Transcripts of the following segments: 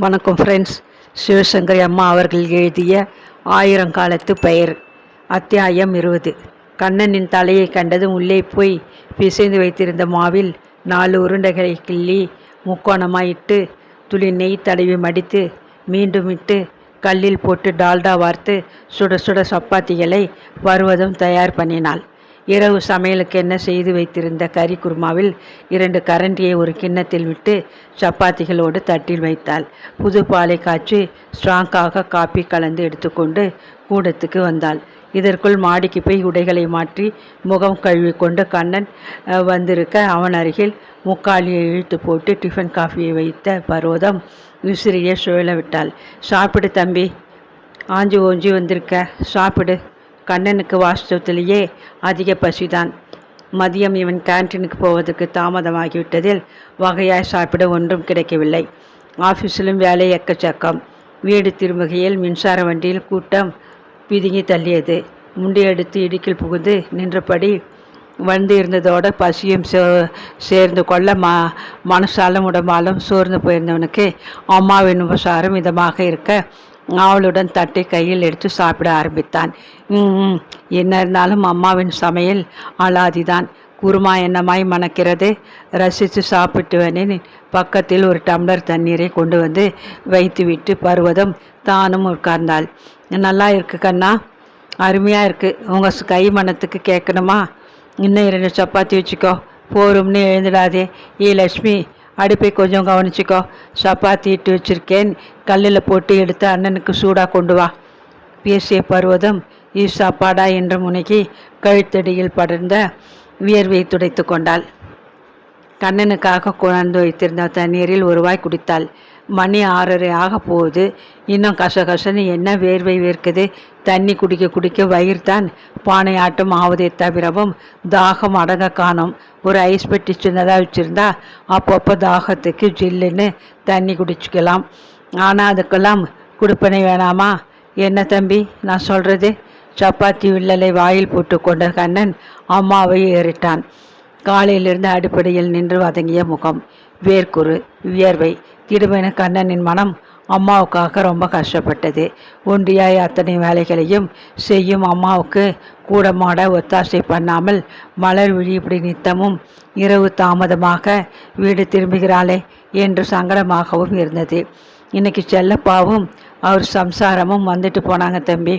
வணக்கம் ஃப்ரெண்ட்ஸ் சிவசங்கரி அம்மா அவர்கள் எழுதிய ஆயிரங்காலத்து பெயர். அத்தியாயம் இருபது. கண்ணனின் தலையை கண்டதும் உள்ளே போய் பிசைந்து வைத்திருந்த மாவில் நாலு உருண்டைகளை கிள்ளி முக்கோணமாயிட்டு துளி நெய் தடவி மடித்து மீண்டும் இட்டு கல்லில் போட்டு டால்டா வார்த்து சுட சுட சப்பாத்திகளை வருவதும் தயார் பண்ணினாள். இரவு சமையலுக்கு என்ன செய்து வைத்திருந்த கறி குருமாவில் இரண்டு கரண்டியை ஒரு கிண்ணத்தில் விட்டு சப்பாத்திகளோடு தட்டில் வைத்தாள். புது பாலை காய்ச்சி ஸ்ட்ராங்காக காப்பி கலந்து எடுத்துக்கொண்டு கூடத்துக்கு வந்தாள். இதற்குள் மாடிக்கு போய் உடைகளை மாற்றி முகம் கழுவி கொண்டு கண்ணன் வந்திருக்க அவன் அருகில் முக்காலியை இழுத்து போட்டு டிஃபன் காஃபியை வைத்த பர்வதம் விசிறியை சுழல விட்டாள். சாப்பிடு தம்பி. ஆஞ்சி ஓஞ்சி வந்திருக்க. சாப்பிடு. கண்ணனுக்கு வாஸ்தவத்திலேயே அதிக பசிதான். மதியம் இவன் கேன்டீனுக்கு போவதற்கு தாமதமாகிவிட்டதில் வகையாய் சாப்பிட ஒன்றும் கிடைக்கவில்லை. ஆஃபீஸிலும் வேலை எக்கச்சக்கம். வீடு திரும்புகையில் மின்சார வண்டியில் கூட்டம் பிதுங்கி தள்ளியது. முண்டியெடுத்து இடுக்கில் புகுந்து நின்றபடி வந்து இருந்ததோட பசியும் சே சேர்ந்து கொள்ள ம மனசாலும் உடம்பாலும் சோர்ந்து போயிருந்தவனுக்கு அம்மாவின் உபசாரம் இதமாக இருக்க ஆவலுடன் தட்டை கையில் எடுத்து சாப்பிட ஆரம்பித்தான். என்ன இருந்தாலும் அம்மாவின் சமையல் அலாதிதான். குருமா என்னமாய் மணக்கிறது? ரசித்து சாப்பிட்டுவனே பக்கத்தில் ஒரு டம்ளர் தண்ணீரை கொண்டு வந்து வைத்துவிட்டு பருவதம் தானும் உட்கார்ந்தாள். நல்லா இருக்கு கண்ணா. அருமையாக இருக்குது உங்கள் கை மனத்துக்கு கேட்கணுமா? இன்னும் இரண்டு சப்பாத்தி வச்சுக்கோ. போரும்னு எழுந்துடாதே. ஏ லக்ஷ்மி அடுப்பை கொஞ்சம் கவனிச்சிக்கோ. சப்பாத்தி இட்டு வச்சிருக்கேன். கல்லில் போட்டு எடுத்து அண்ணனுக்கு சூடாக கொண்டு வா. பேசிய பருவதம் ஈ சாப்பாடா என்ற முனைக்கு கழுத்தடியில் படர்ந்த வியர்வை துடைத்து கொண்டாள். கண்ணனுக்காக குழந்து வைத்திருந்த தண்ணீரில் ஒருவாய் குடித்தாள். மணி ஆறரை ஆக போகுது. இன்னும் கசகசன்னு என்ன வேர்வை வேர்க்குது? தண்ணி குடிக்க குடிக்க வயிறு தான் பானை ஆட்டம் ஆவதே தவிரவும் தாகம் அடங்க காணும். ஒரு ஐஸ் பெட்டி சின்னதாக வச்சுருந்தா அப்பப்போ தாகத்துக்கு ஜில்லுன்னு தண்ணி குடிச்சிக்கலாம். ஆனால் அதுக்கெல்லாம் குடுப்பனை வேணாமா? என்ன தம்பி நான் சொல்கிறது சப்பாத்தி வில்லலை வாயில் போட்டு கொண்ட கண்ணன் அம்மாவை ஏறிட்டான். காலையிலிருந்து அடிப்படையில் நின்று வதங்கிய முகம். வேர்க்குரு வியர்வை திடுமென கண்ணனின் மனம் அம்மாவுக்காக ரொம்ப கஷ்டப்பட்டது. ஒன்றியாய் அத்தனை வேலைகளையும் செய்யும் அம்மாவுக்கு கூடமாட ஒத்தாசை பண்ணாமல் மலர் விழி இப்படி நித்தமும் இரவு தாமதமாக வீடு திரும்புகிறாளே என்று சங்கடமாகவும் இருந்தது. இன்னைக்கு செல்லப்பாவும் அவர் சம்சாரமும் வந்துட்டு போனாங்க தம்பி.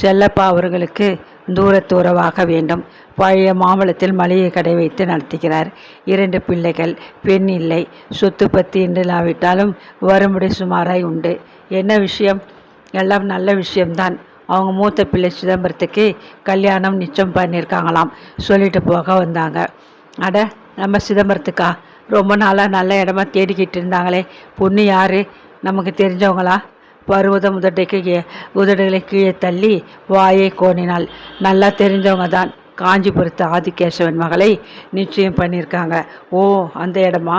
செல்லப்பா அவர்களுக்கு தூரத்து உறவாக வேண்டும். பழைய மாம்பழத்தில் மளிகை கடை வைத்து நடத்துகிறார். இரண்டு பிள்ளைகள் பெண் இல்லை. சொத்து பத்தி என்று இல்லாவிட்டாலும் வரும்படி சுமாராய் உண்டு. என்ன விஷயம்? எல்லாம் நல்ல விஷயம்தான். அவங்க மூத்த பிள்ளை சிதம்பரத்துக்கு கல்யாணம் நிச்சயம் பண்ணியிருக்காங்களாம். சொல்லிட்டு போக வந்தாங்க. அட நம்ம சிதம்பரத்துக்கா? ரொம்ப நாளாக நல்ல இடமா தேடிக்கிட்டு இருந்தாங்களே. பொண்ணு யார்? நமக்கு தெரிஞ்சவங்களா? பருவத முதட்டைக்கு உதடுகளை கீழே தள்ளி வாயை கோணினாள். நல்லா தெரிஞ்சவங்க தான் காஞ்சிபுரத்து ஆதிகேசவன் மகளை நிச்சயம் பண்ணியிருக்காங்க. ஓ அந்த இடமா?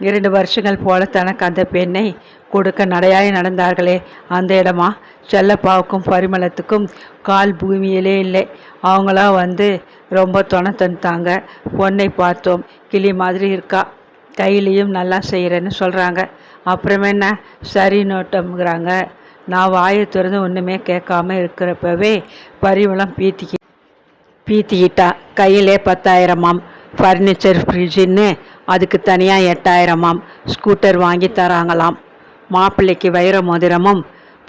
இரண்டு வருஷங்கள் போல தனக்கு அந்த பெண்ணை கொடுக்க நடையாய் நடந்தார்களே. அந்த இடமா? செல்லப்பாவுக்கும் பரிமளத்துக்கும் கால் பூமியிலே இல்லை. அவங்களா வந்து ரொம்ப துணை தந்துட்டாங்க பொண்ணை பார்த்தோம். கிளி மாதிரி இருக்கா. கையிலையும் நல்லா செய்கிறேன்னு சொல்கிறாங்க அப்புறம் என்ன? சரி நோட்டம்ங்கிறாங்க. நான் வாயை திறந்து ஒன்றுமே கேட்காம இருக்கிறப்பவே பரிவளம் பீத்திக்கி பீத்திக்கிட்டா. கையிலே பத்தாயிரமாம். ஃபர்னிச்சர் ஃப்ரிட்ஜுன்னு அதுக்கு தனியாக எட்டாயிரமாம். ஸ்கூட்டர் வாங்கி தராங்களாம். மாப்பிள்ளைக்கு வைர மோதிரமும்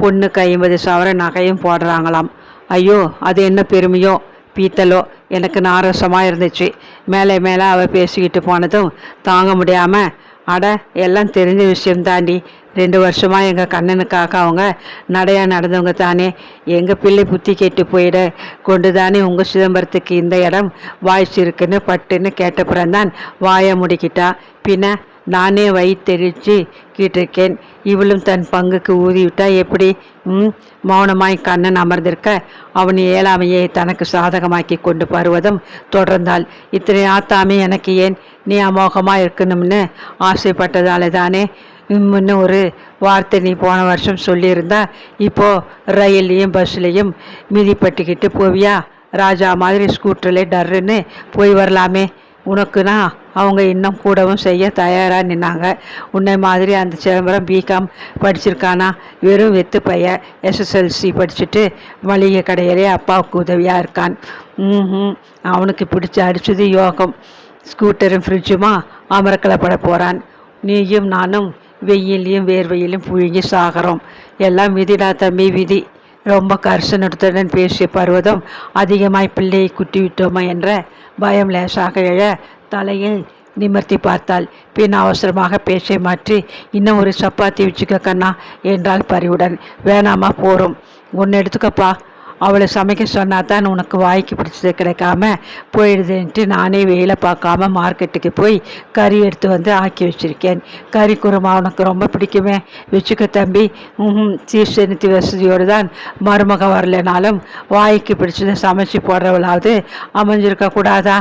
பொண்ணுக்கு ஐம்பது சவர நகையும் போடுறாங்களாம். ஐயோ அது என்ன பெருமையோ? பீத்தலோ எனக்கு நாரசமாக இருந்துச்சு. மேலே மேலே அவள் பேசிக்கிட்டு போனதும் தாங்க முடியாமல் அட எல்லாம் தெரிஞ்ச விஷயம் தாண்டி ரெண்டு வருஷமாக எங்கள் கண்ணனுக்காக அவங்க நடையாக நடந்தவங்க தானே. எங்கள் பிள்ளை புத்தி கெட்டு போயிட கொண்டு தானே உங்கள் சிதம்பரத்துக்கு இந்த இடம் வாய்ச்சிருக்குன்னு பட்டுன்னு கேட்டப்புறம்தான் வாயை முடிக்கிட்டா. பின்ன நானே வயிற்றெரிச்சு கேட்டிருக்கேன் இவளும் தன் பங்குக்கு ஊதிவிட்டா எப்படி? ம் மௌனமாய் கண்ணன் அமர்ந்திருக்க அவன் ஏழாமையை தனக்கு சாதகமாக்கி கொண்டு வருவதும் தொடர்ந்தாள். இத்தனை ஆத்தாமே எனக்கு ஏன்? நீ அமோகமாக இருக்கணும்னு ஆசைப்பட்டதாலே தானே முன்ன ஒரு வார்த்தை நீ போன வருஷம் சொல்லியிருந்தா இப்போ ரயில்லையும் பஸ்லையும் மிதிப்பட்டுக்கிட்டு போவியா? ராஜா மாதிரி ஸ்கூட்டரில் டர்ருன்னு போய் வரலாமே. உனக்குனா அவங்க இன்னும் கூடவும் செய்ய தயாராக நின்னாங்க. உன்னை மாதிரி அந்த சிதம்பரம் பிகாம் படிச்சிருக்கானா? வெறும் வெத்து பைய. எஸ்எஸ்எல்சி படிச்சுட்டு மளிகை கடையிலே அப்பாவுக்கு உதவியாக இருக்கான். ம் அவனுக்கு பிடிச்ச அடிச்சது யோகம். ஸ்கூட்டரும் ஃப்ரிட்ஜுமா அமரக்கலப்பட போகிறான் நீயும் நானும் வெயிலையும் வேர்வையிலும் புழுங்கி சாகிறோம். எல்லாம் விதிடா தம்பி விதி. ரொம்ப கர்சனத்துடன் பேசிய பருவதும் அதிகமாய் பிள்ளையை குட்டி விட்டோமா என்ற பயம் லேசாக எழ தலையை நிமிர்த்தி பார்த்தாள். பின் அவசரமாக பேச்சை மாற்றி இன்னும் ஒரு சப்பாத்தி வச்சுக்க கண்ணா என்றால் பரிவுடன். வேணாமா போகிறோம் ஒன்று எடுத்துக்கப்பா. அவளை சமைக்க சொன்னா தான் உனக்கு வாய்க்கு பிடிச்சது கிடைக்காம போயிடுதுன்ட்டு நானே வேலை பார்க்காம மார்க்கெட்டுக்கு போய் கறி எடுத்து வந்து ஆக்கி வச்சிருக்கேன். கறி குருமா உனக்கு ரொம்ப பிடிக்குமே? வச்சுக்க தம்பி. ம் சீர்செனித்தி வசதியோடு தான் மருமக வரலனாலும் வாய்க்கு பிடிச்சதை சமைச்சு போடுறவளாவது அமைஞ்சிருக்க கூடாதா?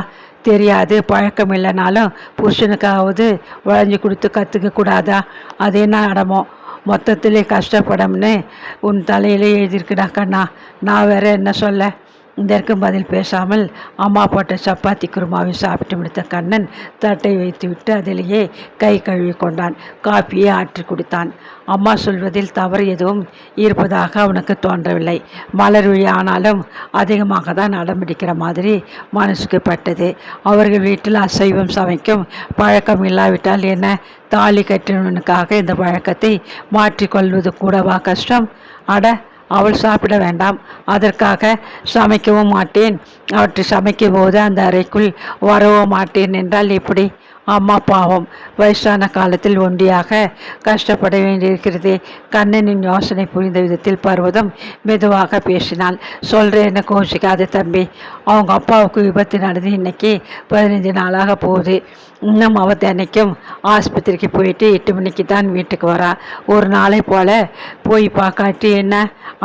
தெரியாது. பழக்கம் இல்லைனாலும் புருஷனுக்காவது வளைஞ்சு கொடுத்து கற்றுக்க கூடாதா? அது என்ன அடமோ? மொத்தத்திலே கஷ்டப்படம்னு உன் தலையிலே எழுதியிருக்குடா கண்ணா. நான் வேற என்ன சொல்ல? இதற்கு பதில் பேசாமல் அம்மா போட்ட சப்பாத்தி குருமாவை சாப்பிட்டு முடித்த கண்ணன் தட்டை வைத்துவிட்டு அதிலேயே கை கழுவி கொண்டான். காப்பியை ஆற்றி குடித்தான். அம்மா சொல்வதில் தவறு எதுவும் இருப்பதாக அவனுக்கு தோன்றவில்லை. மலர் ஆனாலும் அதிகமாக தான் அடம்பிடிக்கிற மாதிரி மனசுக்கு பட்டது. அவர்கள் வீட்டில் அசைவம் சமைக்கும் பழக்கம் இல்லாவிட்டால் என்ன? தாலி கட்டினவனுக்காக இந்த பழக்கத்தை மாற்றிக்கொள்வது கூடவா கஷ்டம்? அட அவள் சாப்பிட வேண்டாம். அதற்காக சமைக்கவும் மாட்டேன். அவற்றை சமைக்கும் போது அந்த அறைக்குள் வரவும் மாட்டேன் என்றால் எப்படி அம்மா பாவம். வயசான காலத்தில் ஒண்டியாக கஷ்டப்பட வேண்டியிருக்கிறது. கண்ணனின் யோசனை புரிந்த விதத்தில் பருவதம் மெதுவாக பேசினாள். சொல்கிறேன்னு கோஷிக்காது தம்பி. அவங்க அப்பாவுக்கு விபத்து நடந்து இன்னைக்கு பதினைஞ்சு நாளாக போகுது. இன்னும் அவள் தினைக்கும் ஆஸ்பத்திரிக்கு போயிட்டு எட்டு மணிக்கு தான் வீட்டுக்கு வரா. ஒரு நாளை போல் போய் பார்க்காட்டி என்ன?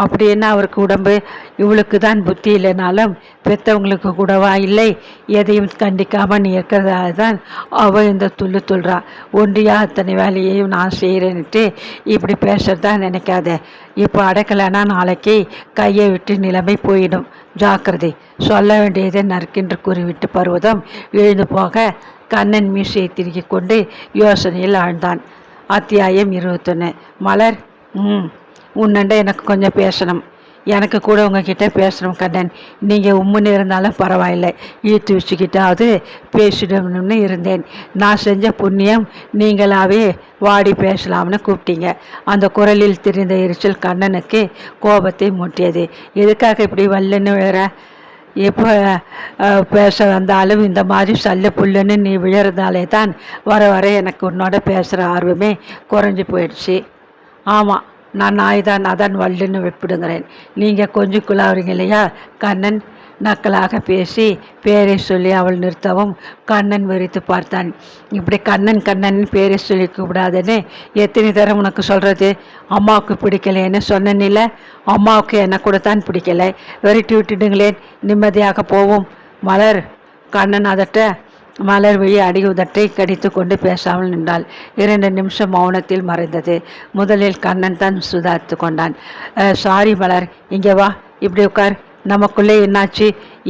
அப்படி என்ன அவருக்கு உடம்பு? இவளுக்கு தான் புத்தி இல்லைனாலும் பெற்றவங்களுக்கு கூடவா? இல்லை எதையும் கண்டிக்காமல் நீ இருக்கிறதால தான் அவள் இந்த துள்ளு துள்றா ஒன்றியா அத்தனை வேலையையும் நான் செய்கிறேன்ட்டு இப்படி பேசுறதா நினைக்காத. இப்போ அடக்கலைன்னா நாளைக்கு கையை விட்டு நிலைமை போயிடும். ஜாக்கிரதை. சொல்ல வேண்டியதை நறுக்கென்று கூறிவிட்டு பருவதம் எழுந்து போக கண்ணன் மீசையை திருகிக் கொண்டு யோசனையில் ஆழ்ந்தான். அத்தியாயம் இருபத்தொன்று மலர் ம் உன்னண்ட எனக்கு கொஞ்சம் பேசணும். எனக்கு கூட உங்ககிட்ட பேசணும் கண்ணன் நீங்கள் உம்முன்னு இருந்தாலும் பரவாயில்லை. ஈத்து வச்சுக்கிட்டாவது பேசிடணும்னு இருந்தேன். நான் செஞ்ச புண்ணியம் நீங்களாவே வாடி பேசலாம்னு கூப்பிட்டீங்க. அந்த குரலில் தெரிந்த எரிச்சல் கண்ணனுக்கு கோபத்தை மூட்டியது. எதுக்காக இப்படி வல்லன்னு வேற? எப்போ பேச வந்தாலும் இந்த மாதிரி சல்ல புல்லுன்னு நீ விழறதாலே தான் வர வர எனக்கு உன்னோட பேசுகிற ஆர்வமே குறைஞ்சி போயிடுச்சு. ஆமாம் நான் நாய் தான் அதான் வல்லுன்னு விப்பிடுங்கிறேன். நீங்கள் கொஞ்சம் குழாவுறீங்க இல்லையா? கண்ணன் நக்கலாக பேசி பேரை சொல்லி அவள் நிறுத்தவும் கண்ணன் வெறித்து பார்த்தான். இப்படி கண்ணன் கண்ணன் பேரை சொல்லி கூப்பிடாதுன்னு எத்தனை தரம் உனக்கு சொல்கிறது அம்மாவுக்கு பிடிக்கலைன்னு சொன்னனில்ல அம்மாவுக்கு என்ன கூட தான் பிடிக்கலை. வெறிட்டு விட்டுடுங்களேன். நிம்மதியாக போவோம். மலர் கண்ணன் அதட்ட மலர்விழி அடி கடித்து கொண்டு பேசாமல் நின்றாள். இரண்டு நிமிஷம் மௌனத்தில் மறைந்தது. முதலில் கண்ணன் தான் சுதாரித்து கொண்டான். சாரி மலர் இங்கே வா இப்படி உட்கார். நமக்குள்ளே என்னாச்சு?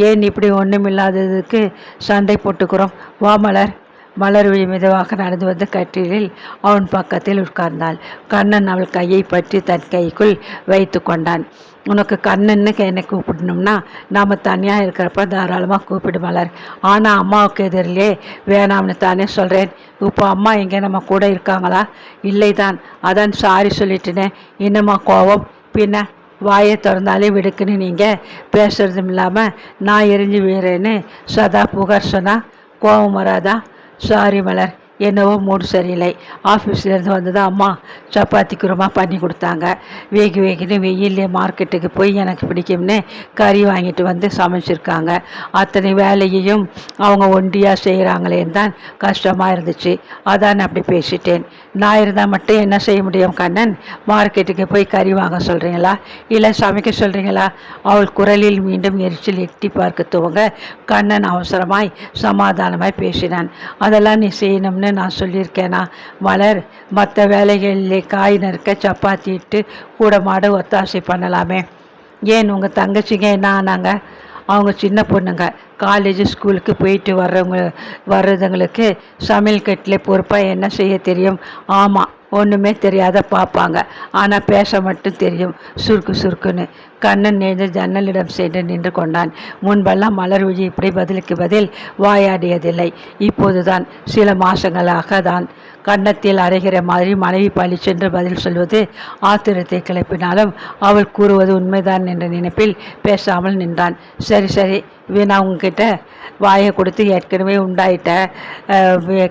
ஏன் இப்படி ஒன்றுமில்லாததுக்கு சண்டை போட்டுக்கிறோம்? வா மலர். மலர் மிதவாக மெதுவாக நடந்து வந்த கட்டிலில் அவன் பக்கத்தில் உட்கார்ந்தாள். கண்ணன் அவள் கையை பற்றி தன் கைக்குள் வைத்து கொண்டான். உனக்கு கண்ணன்னு என்னை கூப்பிடணும்னா நாம் தனியாக இருக்கிறப்ப தாராளமாக கூப்பிடு மலர். ஆனால் அம்மாவுக்கு எதிரிலே வேணாம்னு தானே சொல்கிறேன் இப்போ அம்மா எங்கே நம்ம கூட இருக்காங்களா? இல்லை தான். அதான் சாரி சொல்லிட்டுனே. இன்னமா கோவம் பின்ன வாயை திறந்தாலே விடுக்குன்னு நீங்கள் பேசுறதும் இல்லாமல் நான் எரிஞ்சு வீரேன்னு சதா புகார் சொன்னால் கோபம் வராதா? சாரி மலர். என்னவோ மூடு சரியில்லை. ஆஃபீஸ்லேருந்து வந்தது அம்மா சப்பாத்தி குருமா பண்ணி கொடுத்தாங்க. வேகி வேகின்னு வெயிலே மார்க்கெட்டுக்கு போய் எனக்கு பிடிக்கும்னு கறி வாங்கிட்டு வந்து சமைச்சிருக்காங்க. அத்தனை வேலையையும் அவங்க ஒண்டியாக செய்கிறாங்களேன்னு தான் கஷ்டமாக இருந்துச்சு. அதான் அப்படி பேசிட்டேன். நான் இருந்தால் மட்டும் என்ன செய்ய முடியும் கண்ணன்? மார்க்கெட்டுக்கு போய் கறி வாங்க சொல்கிறீங்களா இல்லை சமைக்க சொல்கிறீங்களா அவள் குரலில் மீண்டும் எரிச்சல் எட்டி பார்க்க துவங்க கண்ணன் அவசரமாய் சமாதானமாய் பேசினான். அதெல்லாம் நீ செய்யணும்னு நான் சொல்லியிருக்கேனா? மலர் மற்ற வேலைகளிலே காய் நறுக்க சப்பாத்தி இட்டு கூட மாட ஒத்தாசை பண்ணலாமே. ஏன் உங்கள் தங்கச்சிங்க என்ன ஆனாங்க? அவங்க சின்ன பொண்ணுங்க. காலேஜ் ஸ்கூலுக்கு போயிட்டு வர்றவங்க வர்றதுங்களுக்கு சமையல் கட்டில் பொறுப்பாக என்ன செய்ய தெரியும்? ஆமாம் ஒன்றுமே தெரியாத பார்ப்பாங்க ஆனால் பேச மட்டும் தெரியும். சுருக்கு சுருக்குன்னு கண்ணன் எழுந்து ஜன்னலிடம் சென்று நின்று கொண்டான். முன்பெல்லாம் மலர் விழி இப்படி பதிலுக்கு பதில் வாயாடியதில்லை. இப்போதுதான் சில மாதங்களாக தான் கன்னத்தில் அரைகிற மாதிரி மனைவி பழி சென்று பதில் சொல்வது ஆத்திரத்தை கிளப்பினாலும் அவள் கூறுவது உண்மைதான் என்ற நினைப்பில் பேசாமல் நின்றான். சரி சரி வீணா உங்ககிட்ட வாயை கொடுத்து ஏற்கனவே உண்டாயிட்ட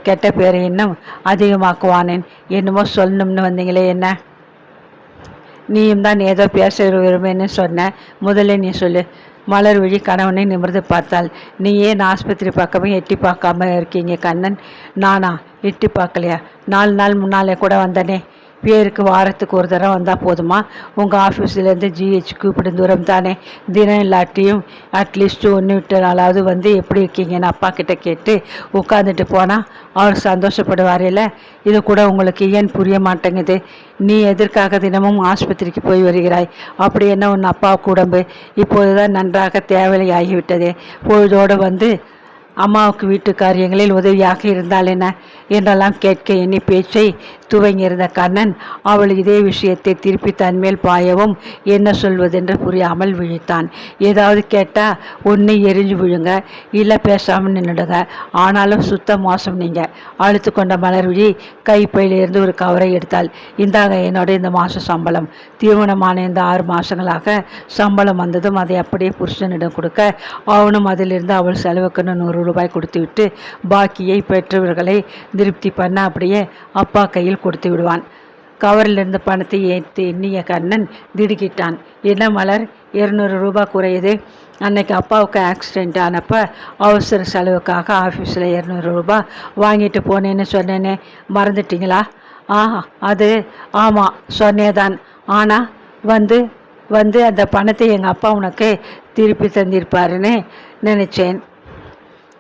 கெட்ட பேரை இன்னும் அதிகமாக்குவானேன். என்னமோ சொல்லணும்னு வந்தீங்களே என்ன? நீயும் தான் ஏதோ பேச விரும்புன்னு சொன்ன. முதல்ல நீ சொல்லு. மலர் விழி கணவனை நிமிர்ந்து பார்த்தாள். நீ ஏன் ஆஸ்பத்திரி பக்கமே எட்டி பார்க்காம இருக்கீங்க கண்ணன். நானா? எட்டி பார்க்கலையா? நாலு நாள் முன்னாலே கூட வந்தனே. பேருக்கு வாரத்துக்கு ஒரு தடவை வந்தால் போதுமா? உங்கள் ஆஃபீஸ்லேருந்து ஜிஹெச் இப்படி தூரம் தானே? தினம் இல்லாட்டியும் அட்லீஸ்ட் ஒன்று விட்டு நாளாவது வந்து எப்படி இருக்கீங்கன்னு அப்பா கிட்ட கேட்டு உட்காந்துட்டு போனால் அவர் சந்தோஷப்படுவார் இல்லை இது கூட உங்களுக்கு ஏன் புரிய மாட்டேங்குது? நீ எதற்காக தினமும் ஆஸ்பத்திரிக்கு போய் வருகிறாய்? அப்படி என்ன உன் அப்பாவுக்கு உடம்பு? இப்போதுதான் நன்றாக தேவையாகிவிட்டதே பொழுதோடு வந்து அம்மாவுக்கு வீட்டு காரியங்களில் உதவியாக இருந்தால் என்ன என்றெல்லாம் கேட்க எண்ணி பேச்சை துவங்கியிருந்த கண்ணன் அவள் இதே விஷயத்தை திருப்பி தன்மேல் பாயவும் என்ன சொல்வதென்று புரியாமல் விழித்தான். ஏதாவது கேட்டால் ஒன்று எரிஞ்சு விழுங்க இல்லை பேசாமல் நின்றுடுங்க ஆனாலும் சுத்த மோசம் நீங்கள் அழுத்து கொண்ட மலர் விழி கைப்பையிலிருந்து ஒரு கவரை எடுத்தாள். இந்தாங்க என்னோட இந்த மாத சம்பளம். திருமணமான இந்த ஆறு மாதங்களாக சம்பளம் வந்ததும் அதை அப்படியே புருஷனிடம் கொடுக்க அவனும் அதிலிருந்து அவள் செலவுக்குன்னு நூறு ரூபாய் கொடுத்துவிட்டு பாக்கியை பெற்றவர்களை திருப்தி பண்ண அப்படியே அப்பா கையில் கொடுத்து விடுவான். கவரில் இருந்த பணத்தை ஏற்றி எண்ணிய கண்ணன் திடுக்கிட்டான். என்ன மலர்? இருநூறு ரூபாய் குறையுது. அன்னைக்கு அப்பாவுக்கு ஆக்சிடெண்ட் ஆனப்போ அவசர செலவுக்காக ஆஃபீஸில் இரநூறு ரூபாய் வாங்கிட்டு போனேன்னு சொன்னேனே. மறந்துட்டீங்களா? ஆ அது ஆமாம் சொன்னேதான். ஆனால் வந்து வந்து அந்த பணத்தை எங்கள் அப்பா உனக்கு திருப்பி தந்திருப்பாருன்னு நினச்சேன்.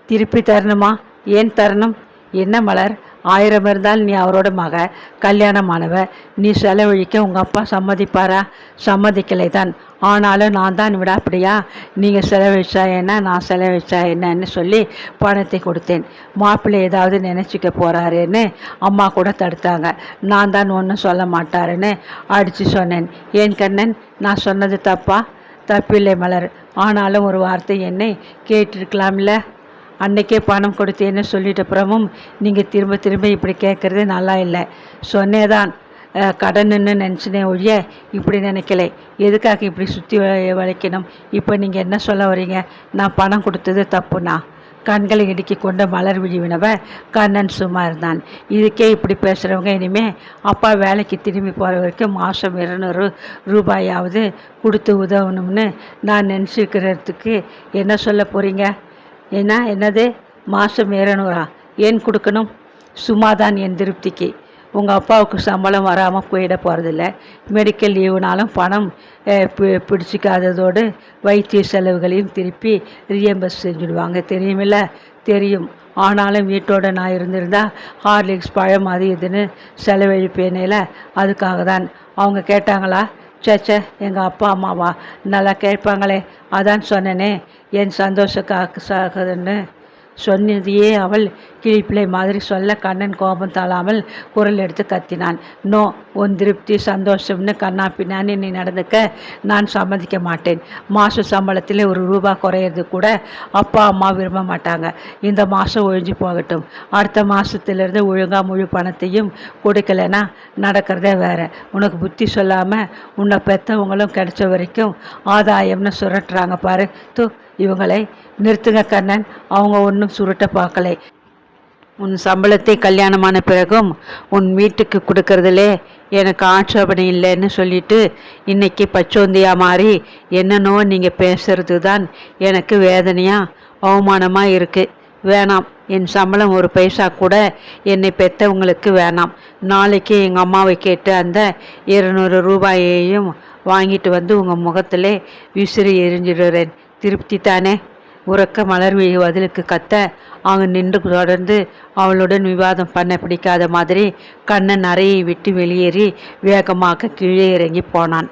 திருப்பி தரணுமா? ஏன் தரணும்? என்ன மலர்? ஆயிரம் இருந்தால் நீ அவரோட மக கல்யாணமானவ. நீ செலவழிக்க உங்கள் அப்பா சம்மதிப்பாரா? சம்மதிக்கலை தான் ஆனாலும் நான் தான் விட அப்படியா நீங்கள் செலவழிச்சா என்ன? நான் செலவழிச்சா என்னன்னு சொல்லி பணத்தை கொடுத்தேன். மாப்பிள்ளை ஏதாவது நினச்சிக்க போகிறாருன்னு அம்மா கூட தடுத்தாங்க. நான் தான் ஒன்றும் சொல்ல மாட்டாருன்னு அடித்து சொன்னேன். ஏன் கண்ணன்? நான் சொன்னது தப்பா? தப்பில்லை மலர். ஆனாலும் ஒரு வார்த்தை என்னை கேட்டிருக்கலாம்ல? அன்னைக்கே பணம் கொடுத்தேன்னு சொல்லிட்ட அப்புறமும் நீங்கள் திரும்ப திரும்ப இப்படி கேட்குறது நல்லா இல்லை. சொன்னேதான். தான் கடனுன்னு நினச்சினே ஒழிய இப்படி நினைக்கல. எதுக்காக இப்படி சுற்றி வளைக்கணும்? இப்போ நீங்கள் என்ன சொல்ல வரீங்க நான் பணம் கொடுத்தது தப்புண்ணா? கண்களை இடுக்கி கொண்ட மலர் விழிவினவ கண்ணன் சும்மா இருந்தான். இதுக்கே இப்படி பேசுகிறவங்க இனிமே அப்பா வேலைக்கு திரும்பி போகிற வரைக்கும் மாதம் இருநூறு ரூபாயாவது கொடுத்து உதவணும்னு நான் நினச்சிக்கிறதுக்கு என்ன சொல்ல போகிறீங்க என்ன என்னது? மாதம் இரநூறா ஏன் கொடுக்கணும்? சும்மா தான் என் திருப்திக்கு. உங்கள் அப்பாவுக்கு சம்பளம் வராமல் போயிட போகிறதில்ல மெடிக்கல் லீவுனாலும் பணம் பி- பிடிச்சிக்காததோடு வைத்திய செலவுகளையும் திருப்பி ரீஎம்பஸ் செஞ்சுடுவாங்க. தெரியுமில்ல? தெரியும். ஆனாலும் வீட்டோட நான் இருந்திருந்தால் ஹார்லிக்ஸ் பழம் அது இதுன்னு செலவழிப்பேனேல அதுக்காக தான் அவங்க கேட்டாங்களா? சேச்சே எங்கள் அப்பா அம்மாவா? நல்லா கேட்பாங்களே. அதான் சொன்னேனே. என் சந்தோஷக்காக சாகுதுன்னு சொன்னதையே அவள் கிளிப்பிள்ளை மாதிரி சொல்ல கண்ணன் கோபம் தாழாமல் குரல் எடுத்து கத்தினான். நோ உன் திருப்தி சந்தோஷம்னு கண்ணா பின்னான்னு நீ நடந்துக்க நான் சம்மதிக்க மாட்டேன். மாத சம்பளத்தில் ஒரு ரூபா குறையிறது கூட அப்பா அம்மா விரும்ப மாட்டாங்க. இந்த மாதம் ஒழிஞ்சு போகட்டும். அடுத்த மாதத்துலேருந்து ஒழுங்காக முழு பணத்தையும் கொடுக்கலைன்னா நடக்கிறதே வேறு. உனக்கு புத்தி சொல்லாமல் உன்னை பெற்றவங்களும் கிடைச்ச வரைக்கும் ஆதாயம்னு சுரட்டுறாங்க பாரு. தூ இவங்களை நிறுத்துங்க கண்ணன் அவங்க ஒன்றும் சுருட்ட பார்க்கலை. உன் சம்பளத்தை கல்யாணமான பிறகும் உன் வீட்டுக்கு கொடுக்கறதுலே எனக்கு ஆட்சேபனை இல்லைன்னு சொல்லிட்டு இன்னைக்கு பச்சோந்தியா மாறி என்னன்னோ நீங்கள் பேசுறது தான் எனக்கு வேதனையாக அவமானமாக இருக்குது வேணாம் என் சம்பளம் ஒரு பைசா கூட என்னை பெற்றவங்களுக்கு வேணாம். நாளைக்கு எங்கள் அம்மாவை கேட்டு அந்த இருநூறு ரூபாயையும் வாங்கிட்டு வந்து உங்கள் முகத்திலே விசிறி எரிஞ்சிடுறேன். திருப்தி தானே உறக்க மலர் பதிலுக்கு கத்த அவன் நின்று தொடர்ந்து அவளுடன் விவாதம் பண்ண பிடிக்காத மாதிரி கண்ணன் அறையை விட்டு வெளியேறி வேகமாக கீழே இறங்கி போனான்.